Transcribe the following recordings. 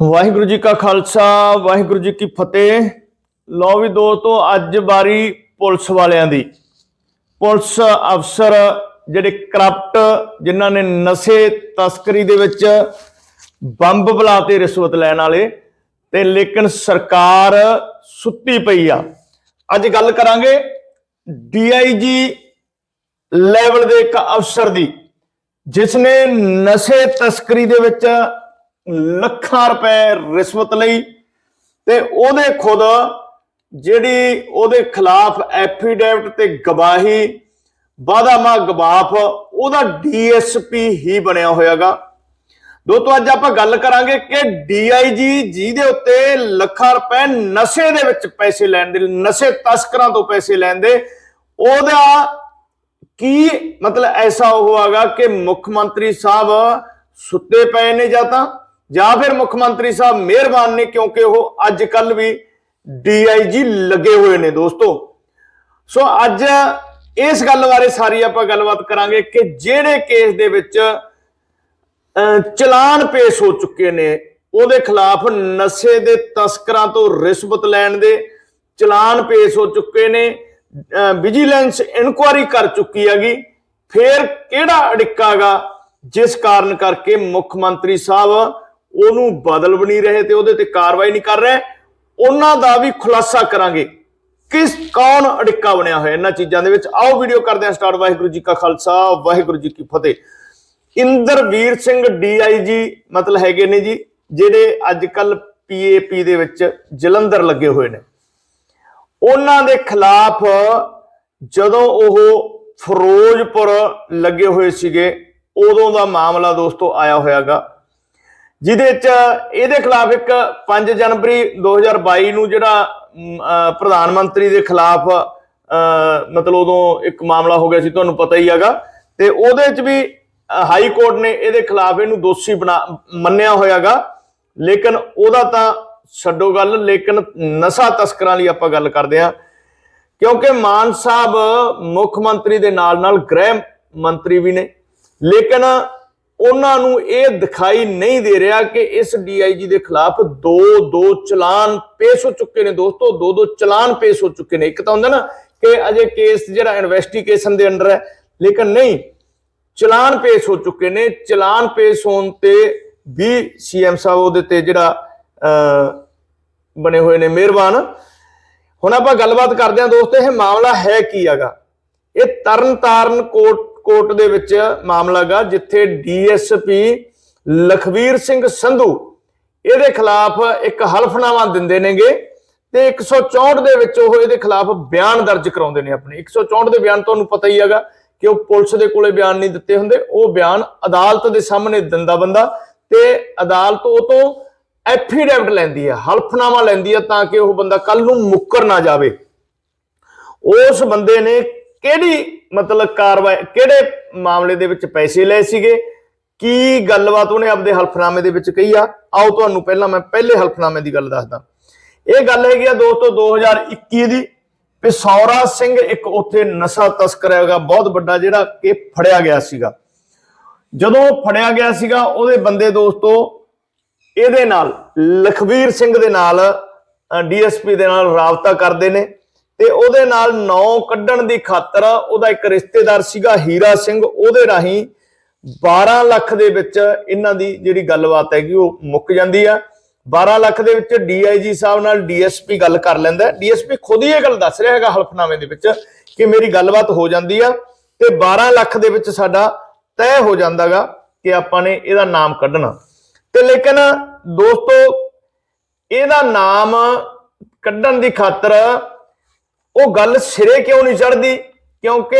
ਵਾਹਿਗੁਰੂ ਜੀ ਕਾ ਖਾਲਸਾ, ਵਾਹਿਗੁਰੂ ਜੀ ਕੀ ਫਤਿਹ। ਲੋ ਵੀ ਦੋਸਤੋ, ਅੱਜ ਵਾਰੀ ਪੁਲਿਸ ਵਾਲਿਆਂ ਦੀ। ਪੁਲਿਸ ਅਫਸਰ ਜਿਹੜੇ ਕਰਪਟ, ਜਿਨ੍ਹਾਂ ਨੇ ਨਸ਼ੇ ਤਸਕਰੀ ਦੇ ਵਿੱਚ ਬੰਬ ਬੁਲਾਤੇ ਰਿਸ਼ਵਤ ਲੈਣ ਵਾਲੇ, ਤੇ ਲੇਕਿਨ ਸਰਕਾਰ ਸੁੱਤੀ ਪਈ ਆ। ਅੱਜ ਗੱਲ ਕਰਾਂਗੇ ਡੀਆਈਜੀ ਲੈਵਲ ਦੇ ਇੱਕ ਅਫਸਰ ਦੀ, ਜਿਸ ਨੇ ਨਸ਼ੇ ਤਸਕਰੀ ਦੇ ਵਿੱਚ ਲੱਖਾਂ ਰੁਪਏ ਰਿਸ਼ਵਤ ਲਈ ਤੇ ਉਹਦੇ ਖੁਦ ਜਿਹੜੀ ਉਹਦੇ ਖਿਲਾਫ ਐਫੀਡੇਵਿਟ ਤੇ ਗਵਾਹੀ ਵਾਦਾਮਾ ਗਵਾਫ ਉਹਦਾ ਡੀਐਸਪੀ ਹੀ ਬਣਿਆ ਹੋਇਆਗਾ। ਦੋਸਤੋ, ਅੱਜ ਆਪਾਂ ਗੱਲ ਕਰਾਂਗੇ ਕਿ ਡੀਆਈਜੀ ਜਿਹਦੇ ਉੱਤੇ ਲੱਖਾਂ ਰੁਪਏ ਨਸ਼ੇ ਦੇ ਵਿੱਚ ਪੈਸੇ ਲੈਣ ਦੇ ਨਸ਼ੇ ਤਸਕਰਾਂ ਤੋਂ ਪੈਸੇ ਲੈਣ ਦੇ। ਉਹਦਾ ਕੀ ਮਤਲਬ ਐਸਾ ਹੋਵਾਗਾ ਕਿ ਮੁੱਖ ਮੰਤਰੀ ਸਾਹਿਬ ਸੁੱਤੇ ਪਏ ਨੇ ਜਾਂ ਤਾਂ ਜਾਂ ਫਿਰ ਮੁੱਖ ਮੰਤਰੀ ਸਾਹਿਬ ਮਿਹਰਬਾਨ ਨੇ, ਕਿਉਂਕਿ ਉਹ ਅੱਜ ਕੱਲ ਵੀ ਡੀਆਈਜੀ ਲੱਗੇ ਹੋਏ ਨੇ ਦੋਸਤੋ। ਸੋ ਅੱਜ ਇਸ ਗੱਲ ਬਾਰੇ ਸਾਰੀ ਆਪਾਂ ਗੱਲਬਾਤ ਕਰਾਂਗੇ ਕਿ ਜਿਹੜੇ ਕੇਸ ਦੇ ਵਿੱਚ ਚਲਾਨ ਪੇਸ਼ ਹੋ ਚੁੱਕੇ ਨੇ, ਉਹਦੇ ਖਿਲਾਫ ਨਸ਼ੇ ਦੇ ਤਸਕਰਾਂ ਤੋਂ ਰਿਸ਼ਵਤ ਲੈਣ ਦੇ ਚਲਾਨ ਪੇਸ਼ ਹੋ ਚੁੱਕੇ ਨੇ ਵਿਜੀਲੈਂਸ ਇਨਕੁਆਰੀ ਕਰ ਚੁੱਕੀ ਹੈਗੀ। ਫੇਰ ਕਿਹੜਾ ਅੜਿੱਕਾਗਾ ਜਿਸ ਕਾਰਨ ਕਰਕੇ ਮੁੱਖ ਮੰਤਰੀ ਸਾਹਿਬ ਉਹਨੂੰ ਬਦਲ ਵੀ ਨਹੀਂ ਰਹੇ ਤੇ ਉਹਦੇ ਤੇ ਕਾਰਵਾਈ ਨਹੀਂ ਕਰ ਰਹੇ। ਉਹਨਾਂ ਦਾ ਵੀ ਖੁਲਾਸਾ ਕਰਾਂਗੇ। ਕਿਸ, ਕੌਣ ਅੜਿੱਕਾ ਬਣਿਆ ਹੋਇਆ ਇਹਨਾਂ ਚੀਜ਼ਾਂ ਦੇ ਵਿੱਚ? ਆਓ ਵੀਡੀਓ ਕਰਦੇ ਹਾਂ ਸਟਾਰਟ। ਵਾਹਿਗੁਰੂ ਜੀ ਕਾ ਖਾਲਸਾ, ਵਾਹਿਗੁਰੂ ਜੀ ਕੀ ਫਤਿਹ। ਇੰਦਰਵੀਰ ਸਿੰਘ ਡੀਆਈਜੀ ਮਤਲਬ ਹੈਗੇ ਨੇ ਜੀ, ਜਿਹੜੇ ਅੱਜ ਕੱਲ ਪੀਏਪੀ ਦੇ ਵਿੱਚ ਜਲੰਧਰ ਲੱਗੇ ਹੋਏ ਨੇ। ਉਹਨਾਂ ਦੇ ਖਿਲਾਫ ਜਦੋਂ ਉਹ ਫਿਰੋਜ਼ਪੁਰ ਲੱਗੇ ਹੋਏ ਸੀਗੇ, ਉਦੋਂ ਦਾ ਮਾਮਲਾ ਦੋਸਤੋ ਆਇਆ ਹੋਇਆਗਾ। ਜਿਹਦੇ ਚ ਇਹਦੇ ਖਿਲਾਫ ਇੱਕ 5 ਜਨਵਰੀ 2022 ਨੂੰ ਜਿਹੜਾ ਪ੍ਰਧਾਨ ਮੰਤਰੀ ਦੇ ਖਿਲਾਫ ਮਤਲਬ ਉਦੋਂ ਇੱਕ ਮਾਮਲਾ ਹੋ ਗਿਆ ਸੀ, ਤੁਹਾਨੂੰ ਪਤਾ ਹੀ ਹੈਗਾ। ਤੇ ਉਹਦੇ ਚ ਵੀ ਹਾਈ ਕੋਰਟ ਨੇ ਇਹਦੇ ਖਿਲਾਫ ਇਹਨੂੰ ਦੋਸ਼ੀ ਬਣਾ, ਮੰਨਿਆ ਹੋਇਆਗਾ। ਲੇਕਿਨ ਉਹਦਾ ਤਾਂ ਛੱਡੋ ਗੱਲ, ਲੇਕਿਨ ਨਸ਼ਾ ਤਸਕਰਾਂ ਲਈ ਆਪਾਂ ਗੱਲ ਕਰਦੇ ਹਾਂ। ਕਿਉਂਕਿ ਮਾਨ ਸਾਹਿਬ ਮੁੱਖ ਮੰਤਰੀ ਦੇ ਨਾਲ ਨਾਲ ਗ੍ਰਹਿ ਮੰਤਰੀ ਵੀ ਨੇ। ਲੇਕਿਨ ਉਹਨਾਂ ਨੂੰ ਇਹ ਦਿਖਾਈ ਨਹੀਂ ਦੇ ਰਿਹਾ ਕਿ ਇਸ ਡੀਆਈਜੀ ਦੇ ਖਿਲਾਫ ਦੋ ਦੋ ਚਲਾਨ ਪੇਸ਼ ਹੋ ਚੁੱਕੇ ਨੇ ਦੋਸਤੋ ਦੋ ਦੋ ਚਲਾਨ ਪੇਸ਼ ਹੋ ਚੁੱਕੇ ਨੇ। ਇੱਕ ਤਾਂ ਹੁੰਦਾ ਨਾ ਕਿ ਅਜੇ ਕੇਸ ਜਿਹੜਾ ਇਨਵੈਸਟੀਗੇਸ਼ਨ ਦੇ ਅੰਡਰ ਹੈ ਲੇਕਿਨ ਨਹੀਂ ਚਲਾਨ ਪੇਸ਼ ਹੋ ਚੁੱਕੇ ਨੇ। ਚਲਾਨ ਪੇਸ਼ ਹੋਣ ਤੇ ਵੀ ਸੀਐਮ ਸਾਹਿਬ ਉਹਦੇ ਤੇ ਜਿਹੜਾ ਅਹ, ਬਣੇ ਹੋਏ ਨੇ ਮਿਹਰਬਾਨ। ਹੁਣ ਆਪਾਂ ਗੱਲਬਾਤ ਕਰਦੇ ਹਾਂ ਦੋਸਤੋ ਇਹ ਮਾਮਲਾ ਹੈ ਕੀ ਹੈਗਾ? ਇਹ ਤਰਨਤਾਰਨ ਕੋਰਟ ਕੋਰਟ ਦੇ ਵਿੱਚ ਮਾਮਲਾ ਗਾ, ਜਿੱਥੇ ਡੀਐਸਪੀ ਲਖਵੀਰ ਸਿੰਘ ਸੰਧੂ, ਇਹਦੇ ਖਿਲਾਫ ਇੱਕ ਹਲਫਨਾਮਾ ਦਿੰਦੇ ਨੇਗੇ ਤੇ 164 ਦੇ ਵਿੱਚ ਉਹ ਇਹਦੇ ਖਿਲਾਫ ਬਿਆਨ ਦਰਜ ਕਰਾਉਂਦੇ ਨੇ ਆਪਣੇ। 164 ਦੇ ਬਿਆਨ ਤੁਹਾਨੂੰ ਪਤਾ ਹੀ ਹੈਗਾ ਕਿ ਉਹ ਪੁਲਿਸ ਦੇ ਕੋਲੇ ਬਿਆਨ ਨਹੀਂ ਦਿੱਤੇ ਹੁੰਦੇ, ਉਹ ਬਿਆਨ ਅਦਾਲਤ ਦੇ ਸਾਹਮਣੇ ਦਿੰਦਾ ਬੰਦਾ ਤੇ ਅਦਾਲਤ ਉਹ ਤੋਂ ਐਫੀਡੇਵਿਟ ਲੈਂਦੀ ਹੈ, ਹਲਫਨਾਮਾ ਲੈਂਦੀ ਹੈ ਤਾਂ ਕਿ ਉਹ ਬੰਦਾ ਕੱਲ ਨੂੰ ਮੁੱਕਰ ਨਾ ਜਾਵੇ। ਉਸ ਬੰਦੇ ਨੇ ਕਿਹੜੀ ਮਤਲਬ ਕਾਰਵਾਈ, ਕਿਹੜੇ ਮਾਮਲੇ ਦੇ ਵਿੱਚ ਪੈਸੇ ਲਏ ਸੀਗੇ? ਕੀ ਗੱਲਬਾਤ ਉਹਨੇ ਆਪਦੇ ਹਲਫਨਾਮੇ ਦੇ ਵਿੱਚ ਕਹੀ ਆ? ਆਓ ਤੁਹਾਨੂੰ ਪਹਿਲਾਂ ਮੈਂ ਪਹਿਲੇ ਹਲਫਨਾਮੇ ਦੀ ਗੱਲ ਦੱਸਦਾ। ਇਹ ਗੱਲ ਹੈਗੀ ਆ ਦੋਸਤੋ 2021 ਦੀ। ਪਿਸੌਰਾ ਸਿੰਘ ਇੱਕ ਉੱਥੇ ਨਸ਼ਾ ਤਸਕਰ ਹੈਗਾ, ਬਹੁਤ ਵੱਡਾ ਜਿਹੜਾ ਕਿ ਫੜਿਆ ਗਿਆ ਸੀਗਾ। ਜਦੋਂ ਉਹ ਫੜਿਆ ਗਿਆ ਸੀਗਾ, ਉਹਦੇ ਬੰਦੇ ਦੋਸਤੋ ਇਹਦੇ ਨਾਲ, ਲਖਵੀਰ ਸਿੰਘ ਦੇ ਨਾਲ ਡੀਐਸਪੀ ਦੇ ਨਾਲ ਰਾਬਤਾ ਕਰਦੇ ਨੇ। ਤੇ ਉਹਦੇ ਨਾਲ ਨੌ ਕੱਢਣ ਦੀ ਖਾਤਰ ਉਹਦਾ ਇੱਕ ਰਿਸ਼ਤੇਦਾਰ ਸੀਗਾ ਹੀਰਾ ਸਿੰਘ, ਉਹਦੇ ਰਾਹੀਂ 12 ਲੱਖ ਦੇ ਵਿੱਚ ਇਹਨਾਂ ਦੀ ਜਿਹੜੀ ਗੱਲਬਾਤ ਹੈਗੀ ਉਹ ਮੁੱਕ ਜਾਂਦੀ ਆ। 12 ਲੱਖ ਦੇ ਵਿੱਚ ਡੀਆਈਜੀ ਸਾਹਿਬ ਨਾਲ ਡੀਐਸਪੀ ਗੱਲ ਕਰ ਲੈਂਦਾ। ਡੀਐਸਪੀ ਖੁਦ ਹੀ ਇਹ ਗੱਲ ਦੱਸ ਰਿਹਾ ਹੈਗਾ ਹਲਫਨਾਮੇ ਦੇ ਵਿੱਚ ਕਿ ਮੇਰੀ ਗੱਲਬਾਤ ਹੋ ਜਾਂਦੀ ਆ ਤੇ 12 ਲੱਖ ਦੇ ਵਿੱਚ ਸਾਡਾ ਤੈਅ ਹੋ ਜਾਂਦਾਗਾ ਕਿ ਆਪਾਂ ਨੇ ਇਹਦਾ ਨਾਮ ਕੱਢਣਾ। ਤੇ ਲੇਕਿਨ ਦੋਸਤੋ, ਇਹਦਾ ਨਾਮ ਕੱਢਣ ਦੀ ਖਾਤਰ ਉਹ ਗੱਲ ਸਿਰੇ ਕਿਉਂ ਨਹੀਂ ਚੜਦੀ ਕਿਉਂਕਿ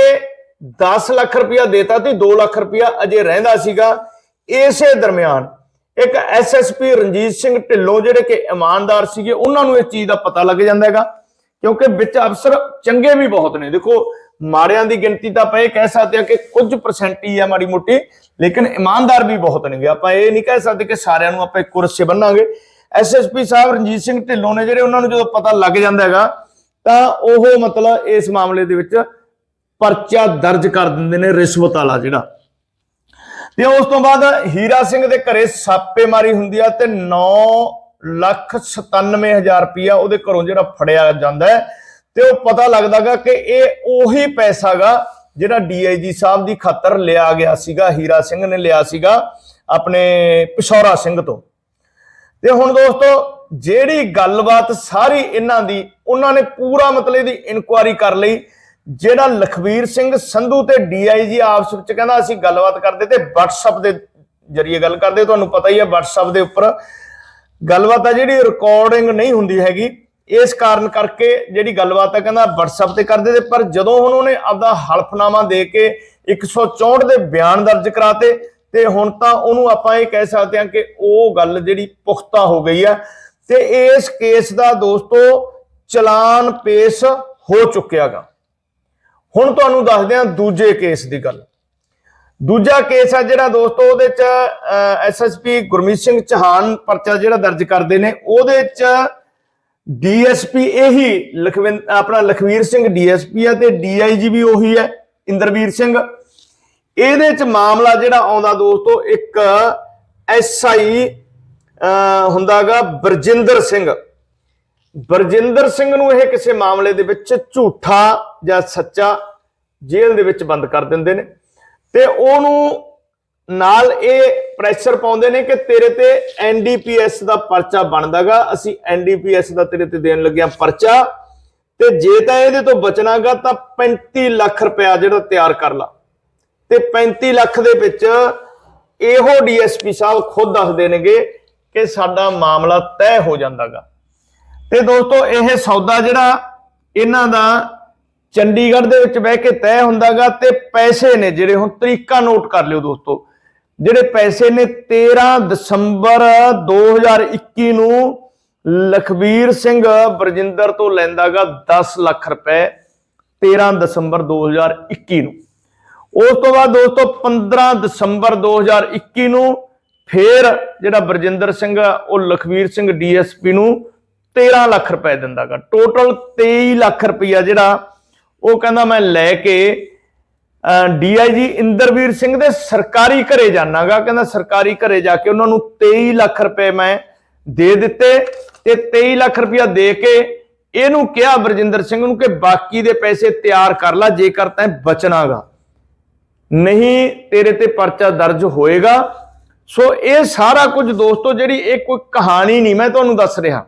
10 ਲੱਖ ਰੁਪਇਆ ਦੇਤਾ ਤੇ 2 ਲੱਖ ਰੁਪਇਆ ਅਜੇ ਰਹਿੰਦਾ ਸੀਗਾ। ਇਸੇ ਦਰਮਿਆਨ ਇੱਕ ਐਸਐਸਪੀ ਰਣਜੀਤ ਸਿੰਘ ਢਿੱਲੋਂ ਜਿਹੜੇ ਕਿ ਇਮਾਨਦਾਰ ਸੀਗੇ, ਉਹਨਾਂ ਨੂੰ ਇਸ ਚੀਜ਼ ਦਾ ਪਤਾ ਲੱਗ ਜਾਂਦਾ ਹੈਗਾ। ਕਿਉਂਕਿ ਵਿੱਚ ਅਫਸਰ ਚੰਗੇ ਵੀ ਬਹੁਤ ਨੇ। ਦੇਖੋ, ਮਾੜਿਆਂ ਦੀ ਗਿਣਤੀ ਤਾਂ ਆਪਾਂ ਇਹ ਕਹਿ ਸਕਦੇ ਆ ਕਿ ਕੁਝ ਪਰਸੈਂਟ ਹੀ ਆ ਮਾੜੀ ਮੋਟੀ, ਲੇਕਿਨ ਇਮਾਨਦਾਰ ਵੀ ਬਹੁਤ ਨੇਗੇ। ਆਪਾਂ ਇਹ ਨਹੀਂ ਕਹਿ ਸਕਦੇ ਕਿ ਸਾਰਿਆਂ ਨੂੰ ਆਪਾਂ ਇੱਕੋ ਰੱਸੇ ਬੰਨਾਂਗੇ। ਐਸਐਸਪੀ ਸਾਹਿਬ ਰਣਜੀਤ ਸਿੰਘ ਢਿੱਲੋਂ ਨੇ ਜਿਹੜੇ ਉਹਨਾਂ ਨੂੰ ਜਦੋਂ ਪਤਾ ਲੱਗ ਜਾਂਦਾ ਹੈਗਾ ਤਾਂ ਉਹ ਮਤਲਬ ਇਸ ਮਾਮਲੇ ਦੇ ਵਿੱਚ ਪਰਚਾ ਦਰਜ ਕਰ ਦਿੰਦੇ ਨੇ ਰਿਸ਼ਵਤ ਵਾਲਾ ਜਿਹੜਾ। ਤੇ ਉਸ ਤੋਂ ਬਾਅਦ ਹੀਰਾ ਸਿੰਘ ਦੇ ਘਰੇ ਛਾਪੇਮਾਰੀ ਹੁੰਦੀ ਆ ਤੇ 9 ਲੱਖ 97000 ਰੁਪਇਆ ਉਹਦੇ ਘਰੋਂ ਜਿਹੜਾ ਫੜਿਆ ਜਾਂਦਾ ਹੈ ਤੇ ਉਹ ਪਤਾ ਲੱਗਦਾਗਾ ਕਿ ਇਹ ਉਹੀ ਪੈਸਾਗਾ ਜਿਹੜਾ ਡੀਆਈਜੀ ਸਾਹਿਬ ਦੀ ਖਾਤਰ ਲਿਆ ਗਿਆ ਸੀਗਾ, ਹੀਰਾ ਸਿੰਘ ਨੇ ਲਿਆ ਸੀਗਾ ਆਪਣੇ ਪਿਸ਼ੌਰਾ ਸਿੰਘ ਤੋਂ। ਤੇ ਹੁਣ ਦੋਸਤੋ ਜਿਹੜੀ ਗੱਲਬਾਤ ਸਾਰੀ ਇਹਨਾਂ ਦੀ, ਉਹਨਾਂ ਨੇ ਪੂਰਾ ਮਤਲਬ ਇਹਦੀ ਇਨਕੁਆਰੀ ਕਰ ਲਈ, ਜਿਹੜਾ ਲਖਵੀਰ ਸਿੰਘ ਸੰਧੂ ਤੇ ਡੀਆਈਜੀ ਆਪਸ ਵਿੱਚ ਕਹਿੰਦਾ ਅਸੀਂ ਗੱਲਬਾਤ ਕਰਦੇ ਤੇ WhatsApp ਦੇ ਜਰੀਏ ਗੱਲ ਕਰਦੇ, ਤੁਹਾਨੂੰ ਪਤਾ ਹੀ ਹੈ WhatsApp ਦੇ ਉੱਪਰ। ਗੱਲਬਾਤ ਆ ਜਿਹੜੀ ਰਿਕਾਰਡਿੰਗ ਨਹੀਂ ਹੁੰਦੀ ਹੈਗੀ, ਇਸ ਕਾਰਨ ਕਰਕੇ ਜਿਹੜੀ ਗੱਲਬਾਤ ਆ ਕਹਿੰਦਾ WhatsApp ਤੇ ਕਰਦੇ ਤੇ, ਪਰ ਜਦੋਂ ਹੁਣ ਉਹਨੇ ਆਪਦਾ ਹਲਫਨਾਮਾ ਦੇ ਕੇ 164 ਦੇ ਬਿਆਨ ਦਰਜ ਕਰਾਤੇ, ਤੇ ਹੁਣ ਤਾਂ ਉਹਨੂੰ ਆਪਾਂ ਇਹ ਕਹਿ ਸਕਦੇ ਹਾਂ ਕਿ ਉਹ ਗੱਲ ਜਿਹੜੀ ਪੁਖਤਾ ਹੋ ਗਈ ਆ। ਤੇ ਇਸ ਕੇਸ ਦਾ ਦੋਸਤੋ ਚਲਾਨ ਪੇਸ਼ ਹੋ ਚੁੱਕਿਆਗਾ। ਹੁਣ ਤੁਹਾਨੂੰ ਦੱਸਦੇ ਹਾਂ ਦੂਜੇ ਕੇਸ ਦੀ ਗੱਲ। ਦੂਜਾ ਕੇਸ ਆ ਜਿਹੜਾ ਦੋਸਤੋ, ਉਹਦੇ ਚ ਐਸਐਸਪੀ ਗੁਰਮੀਤ ਸਿੰਘ ਚੌਹਾਨ ਪਰਚਾ ਜਿਹੜਾ ਦਰਜ ਕਰਦੇ ਨੇ, ਉਹਦੇ ਚ ਡੀਐਸਪੀ ਇਹੀ ਲਖਵਿੰ, ਆਪਣਾ ਲਖਵੀਰ ਸਿੰਘ ਡੀਐਸਪੀ ਆ ਤੇ ਡੀਆਈਜੀ ਵੀ ਉਹੀ ਹੈ, ਇੰਦਰਵੀਰ ਸਿੰਘ। ਇਹਦੇ ਚ ਮਾਮਲਾ ਜਿਹੜਾ ਆਉਂਦਾ ਦੋਸਤੋ, ਇੱਕ ਐਸਆਈ ਹੁੰਦਾਗਾ ਬਰਜਿੰਦਰ ਸਿੰਘ। ਬਰਜਿੰਦਰ ਸਿੰਘ ਨੂੰ ਇਹ ਕਿਸੇ ਮਾਮਲੇ ਦੇ ਵਿੱਚ ਝੂਠਾ ਜਾਂ ਸੱਚਾ ਜੇਲ੍ਹ ਦੇ ਵਿੱਚ ਬੰਦ ਕਰ ਦਿੰਦੇ ਨੇ। ਤੇ ਉਹਨੂੰ ਨਾਲ ਇਹ ਪ੍ਰੈਸ਼ਰ ਪਾਉਂਦੇ ਨੇ ਕਿ ਤੇਰੇ ਤੇ ਐਨਡੀਪੀਐਸ ਦਾ ਪਰਚਾ ਬਣਦਾਗਾ। ਅਸੀਂ ਐਨਡੀਪੀਐਸ ਦਾ ਤੇਰੇ ਤੇ ਦੇਣ ਲੱਗਿਆ ਪਰਚਾ। ਤੇ ਜੇ ਤਾਂ ਇਹਦੇ ਤੋਂ ਬਚਣਾਗਾ ਤਾਂ 35 ਲੱਖ ਰੁਪਇਆ ਜਿਹੜਾ ਤਿਆਰ ਕਰ ਲਾ। ਤੇ 35 ਲੱਖ ਦੇ ਵਿੱਚ ਇਹੋ ਡੀਐਸਪੀ ਸਾਹਿਬ ਖੁਦ ਦੱਸਦੇ ਨੇਗੇ ਕਿ ਸਾਡਾ ਮਾਮਲਾ ਤੈਅ ਹੋ ਜਾਂਦਾਗਾ। ਤੇ ਦੋਸਤੋ, ਇਹ ਸੌਦਾ ਜਿਹੜਾ ਇਹਨਾਂ ਦਾ ਚੰਡੀਗੜ੍ਹ ਦੇ ਵਿੱਚ ਬਹਿ ਕੇ ਤੈਅ ਹੁੰਦਾਗਾ ਤੇ ਪੈਸੇ ਨੇ ਜਿਹੜੇ ਹੁਣ ਤਰੀਕਾ ਨੋਟ ਕਰ ਲਿਓ ਦੋਸਤੋ। ਜਿਹੜੇ ਪੈਸੇ ਨੇ 13 ਦਸੰਬਰ 2021 ਨੂੰ ਲਖਵੀਰ ਸਿੰਘ ਬਰਜਿੰਦਰ ਤੋਂ ਲੈਂਦਾਗਾ 10 ਲੱਖ ਰੁਪਏ 13 ਦਸੰਬਰ 2021 ਨੂੰ। ਉਸ ਤੋਂ ਬਾਅਦ ਦੋਸਤੋ 15 ਦਸੰਬਰ 2021 ਨੂੰ ਫੇਰ ਜਿਹੜਾ ਬਰਜਿੰਦਰ ਸਿੰਘ ਆ, ਉਹ ਲਖਵੀਰ ਸਿੰਘ ਡੀਐਸਪੀ ਨੂੰ 13 ਲੱਖ ਰੁਪਏ ਦਿੰਦਾਗਾ ਟੋਟਲ 23 ਲੱਖ ਰੁਪਇਆ ਜਿਹੜਾ ਉਹ ਕਹਿੰਦਾ ਮੈਂ ਲੈ ਕੇ ਡੀਆਈਜੀ ਇੰਦਰਵੀਰ ਸਿੰਘ ਦੇ ਸਰਕਾਰੀ ਘਰੇ ਜਾਣਾਗਾ ਕਹਿੰਦਾ ਸਰਕਾਰੀ ਘਰੇ ਜਾ ਕੇ ਉਹਨਾਂ ਨੂੰ 23 ਲੱਖ ਰੁਪਏ ਮੈਂ ਦੇ ਦਿੱਤੇ ਤੇ 23 ਲੱਖ ਰੁਪਇਆ ਦੇ ਕੇ ਇਹਨੂੰ ਕਿਹਾ ਬਰਜਿੰਦਰ ਸਿੰਘ ਨੂੰ ਕਿ ਬਾਕੀ ਦੇ ਪੈਸੇ ਤਿਆਰ ਕਰ ਲੈ ਜੇਕਰ ਤੈਂ ਬਚਣਾਗਾ ਨਹੀਂ ਤੇਰੇ ਤੇ ਪਰਚਾ ਦਰਜ ਹੋਏਗਾ। ਸੋ ਇਹ ਸਾਰਾ ਕੁਝ ਦੋਸਤੋ ਜਿਹੜੀ ਇਹ ਕੋਈ ਕਹਾਣੀ ਨਹੀਂ, ਮੈਂ ਤੁਹਾਨੂੰ ਦੱਸ ਰਿਹਾ।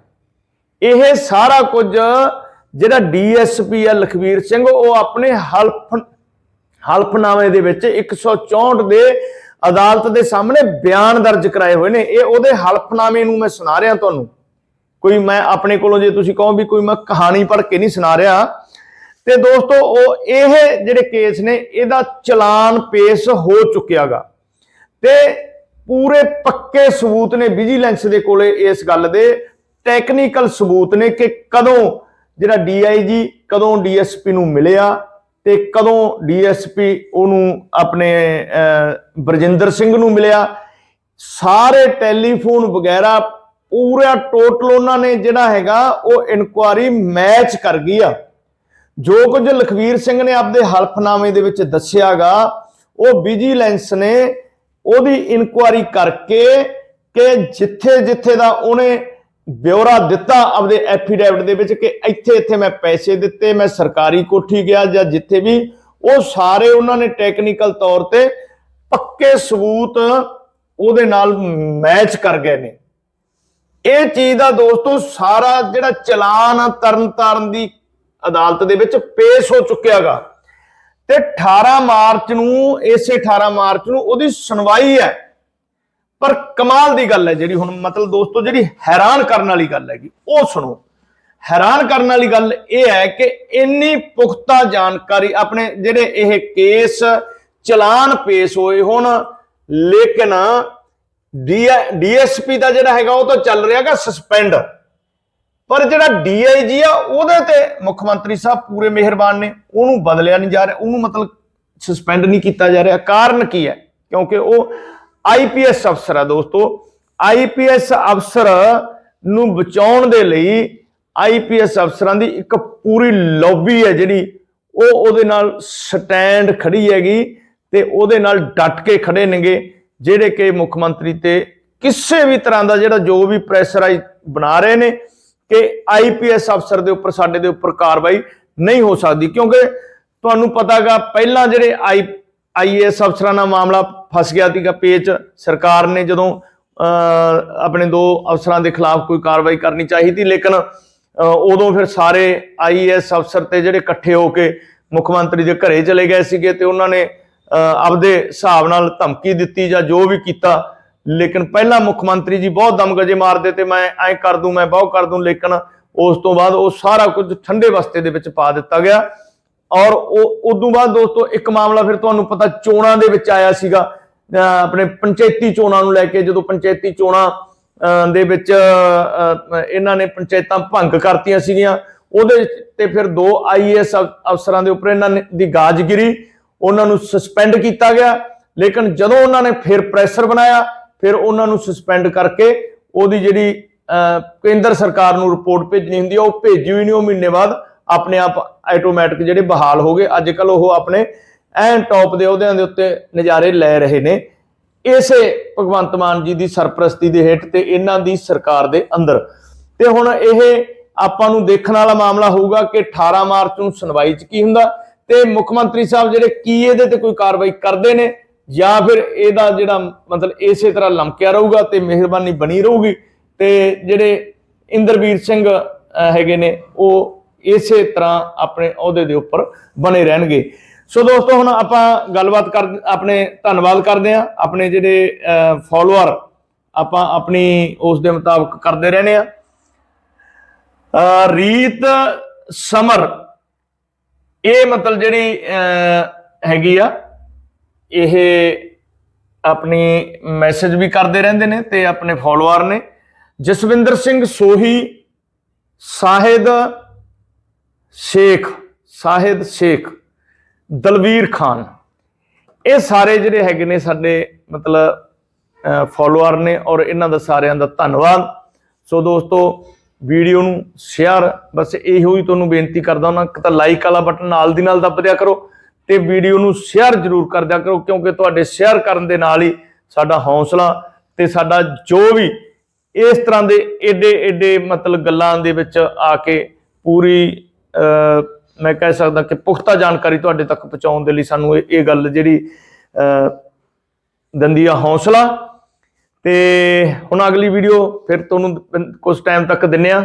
ਇਹ ਸਾਰਾ ਕੁਝ ਜਿਹੜਾ ਡੀਐਸਪੀ ਆ ਲਖਵੀਰ ਸਿੰਘ, ਉਹ ਆਪਣੇ ਹਲਫ ਹਲਫਨਾਮੇ ਦੇ ਵਿੱਚ 164 ਦੇ ਅਦਾਲਤ ਦੇ ਸਾਹਮਣੇ ਬਿਆਨ ਦਰਜ ਕਰਾਏ ਹੋਏ ਨੇ। ਇਹ ਉਹਦੇ ਹਲਫਨਾਮੇ ਨੂੰ ਮੈਂ ਸੁਣਾ ਰਿਹਾ ਤੁਹਾਨੂੰ। ਕੋਈ ਮੈਂ ਆਪਣੇ ਕੋਲੋਂ ਜੇ ਤੁਸੀਂ ਕਹੋ ਵੀ ਕੋਈ ਮੈਂ ਕਹਾਣੀ ਪੜ੍ਹ ਕੇ ਨਹੀਂ ਸੁਣਾ ਰਿਹਾ। ਤੇ ਦੋਸਤੋ, ਉਹ ਇਹ ਜਿਹੜੇ ਕੇਸ ਨੇ, ਇਹਦਾ ਚਲਾਨ ਪੇਸ਼ ਹੋ ਚੁੱਕਿਆਗਾ ਤੇ ਪੂਰੇ ਪੱਕੇ ਸਬੂਤ ਨੇ ਵਿਜੀਲੈਂਸ ਦੇ ਕੋਲੇ ਇਸ ਗੱਲ ਦੇ। ਟੈਕਨੀਕਲ ਸਬੂਤ ਨੇ ਕਿ ਕਦੋਂ ਜਿਹੜਾ ਡੀਆਈਜੀ, ਕਦੋਂ ਡੀਐਸਪੀ ਨੂੰ ਮਿਲਿਆ ਤੇ ਕਦੋਂ ਡੀਐਸਪੀ ਉਹਨੂੰ ਆਪਣੇ ਬਰਜਿੰਦਰ ਸਿੰਘ ਨੂੰ ਮਿਲਿਆ। ਸਾਰੇ ਟੈਲੀਫੋਨ ਵਗੈਰਾ ਪੂਰਾ ਟੋਟਲ ਉਹਨਾਂ ਨੇ ਜਿਹੜਾ ਹੈਗਾ ਉਹ ਇਨਕੁਆਰੀ ਮੈਚ ਕਰ ਗਈ ਆ। ਜੋ ਕੁਝ ਲਖਵੀਰ ਸਿੰਘ ਨੇ ਆਪਦੇ ਹਲਫਨਾਮੇ ਦੇ ਵਿੱਚ ਦੱਸਿਆਗਾ, ਉਹ ਵਿਜੀਲੈਂਸ ਨੇ ਉਹਦੀ ਇਨਕੁਆਰੀ ਕਰਕੇ ਕਿ ਜਿੱਥੇ ਜਿੱਥੇ ਦਾ ਉਹਨੇ ਬਿਉਰਾ ਦਿੱਤਾ ਆਪਦੇ ਐਫੀਡੈਵਿਟ ਦੇ ਵਿੱਚ ਕਿ ਇੱਥੇ ਇੱਥੇ ਮੈਂ ਪੈਸੇ ਦਿੱਤੇ, ਮੈਂ ਸਰਕਾਰੀ ਕੋਠੀ ਗਿਆ ਜਾਂ ਜਿੱਥੇ ਵੀ, ਉਹ ਸਾਰੇ ਉਹਨਾਂ ਨੇ ਟੈਕਨੀਕਲ ਤੌਰ ਤੇ ਪੱਕੇ ਸਬੂਤ ਉਹਦੇ ਨਾਲ ਮੈਚ ਕਰ ਗਏ ਨੇ। ਇਹ ਚੀਜ਼ ਦਾ ਦੋਸਤੋ ਸਾਰਾ ਜਿਹੜਾ ਚਲਾਨ ਆ ਤਰਨ ਤਾਰਨ ਦੀ ਅਦਾਲਤ ਦੇ ਵਿੱਚ ਪੇਸ਼ ਹੋ ਚੁੱਕਿਆਗਾ ਤੇ 18 ਮਾਰਚ ਨੂੰ, ਇਸੇ 18 ਮਾਰਚ ਨੂੰ ਉਹਦੀ ਸੁਣਵਾਈ ਹੈ। ਪਰ ਕਮਾਲ ਦੀ ਗੱਲ ਹੈ ਜਿਹੜੀ ਹੁਣ ਮਤਲਬ ਦੋਸਤੋ, ਜਿਹੜੀ ਹੈਰਾਨ ਕਰਨ ਵਾਲੀ ਗੱਲ ਹੈਗੀ, ਉਹ ਸੁਣੋ। ਹੈਰਾਨ ਕਰਨ ਵਾਲੀ ਗੱਲ ਇਹ ਹੈ ਕਿ ਇੰਨੀ ਪੁਖਤਾ ਜਾਣਕਾਰੀ, ਆਪਣੇ ਜਿਹੜੇ ਇਹ ਕੇਸ ਚਲਾਨ ਪੇਸ਼ ਹੋਏ ਹੁਣ, ਲੇਕਿਨ ਡੀਐਸਪੀ ਦਾ ਜਿਹੜਾ ਹੈਗਾ ਉਹ ਤਾਂ ਚੱਲ ਰਿਹਾਗਾ ਸਸਪੈਂਡ ਪਰ ਜਿਹੜਾ ਡੀਆਈਜੀ ਆ, ਉਹਦੇ ਤੇ ਮੁੱਖ ਮੰਤਰੀ ਸਾਹਿਬ ਪੂਰੇ ਮਿਹਰਬਾਨ ਨੇ, ਉਹਨੂੰ ਬਦਲਿਆ ਨਹੀਂ ਜਾ ਰਿਹਾ, ਉਹਨੂੰ ਮਤਲਬ ਸਸਪੈਂਡ ਨਹੀਂ ਕੀਤਾ ਜਾ ਰਿਹਾ। ਕਾਰਨ ਕੀ ਹੈ? ਕਿਉਂਕਿ ਉਹ ਆਈਪੀਐਸ ਅਫਸਰ ਆ ਦੋਸਤੋ। ਆਈਪੀਐਸ ਅਫਸਰ ਨੂੰ ਬਚਾਉਣ ਦੇ ਲਈ ਆਈਪੀਐਸ ਅਫਸਰਾਂ ਦੀ ਇੱਕ ਪੂਰੀ ਲੌਬੀ ਹੈ ਜਿਹੜੀ, ਉਹ ਉਹਦੇ ਨਾਲ ਸਟੈਂਡ ਖੜੀ ਹੈਗੀ ਤੇ ਉਹਦੇ ਨਾਲ ਡਟ ਕੇ ਖੜੇ ਨੇਗੇ, ਜਿਹੜੇ ਕਿ ਮੁੱਖ ਮੰਤਰੀ ਤੇ ਕਿਸੇ ਵੀ ਤਰ੍ਹਾਂ ਦਾ ਜਿਹੜਾ ਜੋ ਵੀ ਪ੍ਰੈਸ਼ਰਾਈਜ਼ ਬਣਾ ਰਹੇ ਨੇ ਕਿ ਆਈਪੀਐਸ ਅਫਸਰ ਦੇ ਉੱਪਰ, ਸਾਡੇ ਦੇ ਉੱਪਰ ਕਾਰਵਾਈ ਨਹੀਂ ਹੋ ਸਕਦੀ। ਕਿਉਂਕਿ ਤੁਹਾਨੂੰ ਪਤਾਗਾ, ਪਹਿਲਾਂ ਜਿਹੜੇ ਆਈ ਆਈਏਐਸ ਅਫਸਰਾਂ ਦਾ ਮਾਮਲਾ ਫਸ ਗਿਆ ਸੀਗਾ ਪੇਚ, ਸਰਕਾਰ ਨੇ ਜਦੋਂ ਆਪਣੇ ਦੋ ਅਫਸਰਾਂ ਦੇ ਖਿਲਾਫ ਕੋਈ ਕਾਰਵਾਈ ਕਰਨੀ ਚਾਹੀਦੀ ਲੇਕਿਨ ਉਦੋਂ ਫਿਰ ਸਾਰੇ ਆਈਏਐਸ ਅਫਸਰ ਤੇ ਜਿਹੜੇ ਇਕੱਠੇ ਹੋ ਕੇ ਮੁੱਖ ਮੰਤਰੀ ਦੇ ਘਰੇ ਚਲੇ ਗਏ ਸੀਗੇ ਤੇ ਉਹਨਾਂ ਨੇ ਆਪਦੇ ਹਿਸਾਬ ਨਾਲ ਧਮਕੀ ਦਿੱਤੀ ਜਾਂ ਜੋ ਵੀ ਕੀਤਾ ਲੇਕਿਨ ਪਹਿਲਾਂ ਮੁੱਖ ਮੰਤਰੀ ਜੀ ਬਹੁਤ ਦਮਗਜੇ ਮਾਰਦੇ ਤੇ ਮੈਂ ਐਂ ਕਰ ਦੂੰ, ਮੈਂ ਬਹੁਤ ਕਰ ਦੂੰ, ਲੇਕਿਨ ਉਸ ਤੋਂ ਬਾਅਦ ਉਹ ਸਾਰਾ ਕੁਝ ਠੰਡੇ ਵਸਤੇ ਦੇ ਵਿੱਚ ਪਾ ਦਿੱਤਾ ਗਿਆ। ਔਰ ਉਹ ਉਦੋਂ ਬਾਅਦ ਦੋਸਤੋ ਇੱਕ ਮਾਮਲਾ ਫਿਰ ਤੁਹਾਨੂੰ ਪਤਾ ਚੋਣਾਂ ਦੇ ਵਿੱਚ ਆਇਆ ਸੀਗਾ ਆਪਣੇ ਪੰਚਾਇਤੀ ਚੋਣਾਂ ਨੂੰ ਲੈ ਕੇ ਜਦੋਂ ਪੰਚਾਇਤੀ ਚੋਣਾਂ ਦੇ ਵਿੱਚ ਇਹਨਾਂ ਨੇ ਪੰਚਾਇਤਾਂ ਭੰਗ ਕਰਤੀਆਂ ਸੀਗੀਆਂ। ਉਹਦੇ ਤੇ ਫਿਰ ਦੋ ਆਈਏਐਸ ਅਫਸਰਾਂ ਦੇ ਉੱਪਰ ਇਹਨਾਂ ਦੀ ਗਾਜਗਿਰੀ, ਉਹਨਾਂ ਨੂੰ ਸਸਪੈਂਡ ਕੀਤਾ ਗਿਆ। ਲੇਕਿਨ ਜਦੋਂ ਉਹਨਾਂ ਨੇ ਫਿਰ ਪ੍ਰੈਸ਼ਰ ਬਣਾਇਆ ਫਿਰ ਉਹਨਾਂ ਨੂੰ ਸਸਪੈਂਡ ਕਰਕੇ ਉਹਦੀ ਜਿਹੜੀ ਅਹ, ਕੇਂਦਰ ਸਰਕਾਰ ਨੂੰ ਰਿਪੋਰਟ ਭੇਜਣੀ ਹੁੰਦੀ ਆ ਉਹ ਭੇਜੀ ਹੋਈ ਨਹੀਂ ਉਹ ਮਹੀਨੇ ਬਾਅਦ ਆਪਣੇ ਆਪ ਆਟੋਮੈਟਿਕ ਜਿਹੜੇ ਬਹਾਲ ਹੋ ਗਏ। ਅੱਜ ਕੱਲ ਉਹ ਆਪਣੇ ਐਨ ਟੌਪ ਦੇ ਅਹੁਦਿਆਂ ਦੇ ਉੱਤੇ ਨਜ਼ਾਰੇ ਲੈ ਰਹੇ ਨੇ। ਇਸੇ ਭਗਵੰਤ ਮਾਨ ਜੀ ਦੀ ਸਰਪ੍ਰਸਤੀ ਦੇ ਹੇਠ ਤੇ ਇਹਨਾਂ ਦੀ ਸਰਕਾਰ ਦੇ ਅੰਦਰ। ਤੇ ਹੁਣ ਇਹ ਆਪਾਂ ਨੂੰ ਦੇਖਣ ਵਾਲਾ ਮਾਮਲਾ ਹੋਊਗਾ ਕਿ 18 ਮਾਰਚ ਨੂੰ ਸੁਣਵਾਈ 'ਚ ਕੀ ਹੁੰਦਾ ਤੇ ਮੁੱਖ ਮੰਤਰੀ ਸਾਹਿਬ ਜਿਹੜੇ ਕੀ ਇਹਦੇ ਤੇ ਕੋਈ ਕਾਰਵਾਈ ਕਰਦੇ ਨੇ ਜਾਂ ਫਿਰ ਇਹਦਾ ਜਿਹੜਾ ਮਤਲਬ ਇਸੇ ਤਰ੍ਹਾਂ ਲਮਕਿਆ ਰਹੂਗਾ ਤੇ ਮਿਹਰਬਾਨੀ ਬਣੀ ਰਹੂਗੀ ਤੇ ਜਿਹੜੇ ਇੰਦਰਵੀਰ ਸਿੰਘ ਹੈਗੇ ਨੇ ਉਹ ਇਸੇ ਤਰ੍ਹਾਂ ਆਪਣੇ ਅਹੁਦੇ ਦੇ ਉੱਪਰ ਬਣੇ ਰਹਿਣਗੇ। ਸੋ ਦੋਸਤੋ ਹੁਣ ਆਪਾਂ ਗੱਲਬਾਤ ਕਰ ਆਪਣੇ ਧੰਨਵਾਦ ਕਰਦੇ ਆ ਆਪਣੇ ਜਿਹੜੇ ਫਾਲੋਅਰ ਆਪਾਂ ਆਪਣੀ ਉਸ ਦੇ ਮੁਤਾਬਕ ਕਰਦੇ ਰਹਿੰਦੇ ਆ ਅਹ ਰੀਤ ਸਮਰ ਇਹ ਮਤਲਬ ਜਿਹੜੀ ਅਹ, ਹੈਗੀ ਆ ਇਹ ਆਪਣੀ ਮੈਸੇਜ ਵੀ ਕਰਦੇ ਰਹਿੰਦੇ ਨੇ ਤੇ ਆਪਣੇ ਫਾਲੋਅਰ ਨੇ। ਜਸਵਿੰਦਰ ਸਿੰਘ ਸੋਹੀ, ਸਾਹਿਦ ਸ਼ੇਖ ਸਾਹਿਦ ਸ਼ੇਖ, ਦਲਵੀਰ ਖਾਨ। ਇਹ ਸਾਰੇ ਜਿਹੜੇ ਹੈਗੇ ਨੇ ਸਾਡੇ ਮਤਲਬ ਫਾਲੋਅਰ ਨੇ ਔਰ ਇਹਨਾਂ ਦਾ ਸਾਰਿਆਂ ਦਾ ਧੰਨਵਾਦ। ਸੋ ਦੋਸਤੋ, ਵੀਡੀਓ ਨੂੰ ਸ਼ੇਅਰ ਬਸ ਇਹੋ ਹੀ ਤੁਹਾਨੂੰ ਬੇਨਤੀ ਕਰਦਾ ਹਾਂ ਕਿ ਤਾਂ ਲਾਈਕ ਵਾਲਾ ਬਟਨ ਨਾਲ ਦੀ ਨਾਲ ਦੱਬ ਦਿਆ ਕਰੋ। ਤੇ ਵੀਡੀਓ ਨੂੰ ਸ਼ੇਅਰ ਜ਼ਰੂਰ ਕਰ ਦਿਆ ਕਰੋ ਕਿਉਂਕਿ ਤੁਹਾਡੇ ਸ਼ੇਅਰ ਕਰਨ ਦੇ ਨਾਲ ਹੀ ਸਾਡਾ ਹੌਸਲਾ ਤੇ ਸਾਡਾ ਜੋ ਵੀ ਇਸ ਤਰ੍ਹਾਂ ਦੇ ਏਡੇ ਏਡੇ ਮਤਲਬ ਗੱਲਾਂ ਦੇ ਵਿੱਚ ਆ ਕੇ ਪੂਰੀ ਮੈਂ ਕਹਿ ਸਕਦਾ ਕਿ ਪੁਖਤਾ ਜਾਣਕਾਰੀ ਤੁਹਾਡੇ ਤੱਕ ਪਹੁੰਚਾਉਣ ਦੇ ਲਈ ਸਾਨੂੰ ਇਹ ਇਹ ਗੱਲ ਜਿਹੜੀ ਅਹ, ਦਿੰਦੀ ਆ ਹੌਸਲਾ। ਤੇ ਹੁਣ ਅਗਲੀ ਵੀਡੀਓ ਫਿਰ ਤੁਹਾਨੂੰ ਕੁਝ ਟਾਈਮ ਤੱਕ ਦਿੰਨੇ ਆ।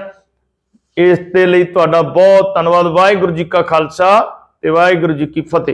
ਇਸ ਦੇ ਲਈ ਤੁਹਾਡਾ ਬਹੁਤ ਧੰਨਵਾਦ। ਵਾਹਿਗੁਰੂ ਜੀ ਕਾ ਖਾਲਸਾ ਤੇ ਵਾਹਿਗੁਰੂ ਜੀ ਕੀ ਫਤਿਹ।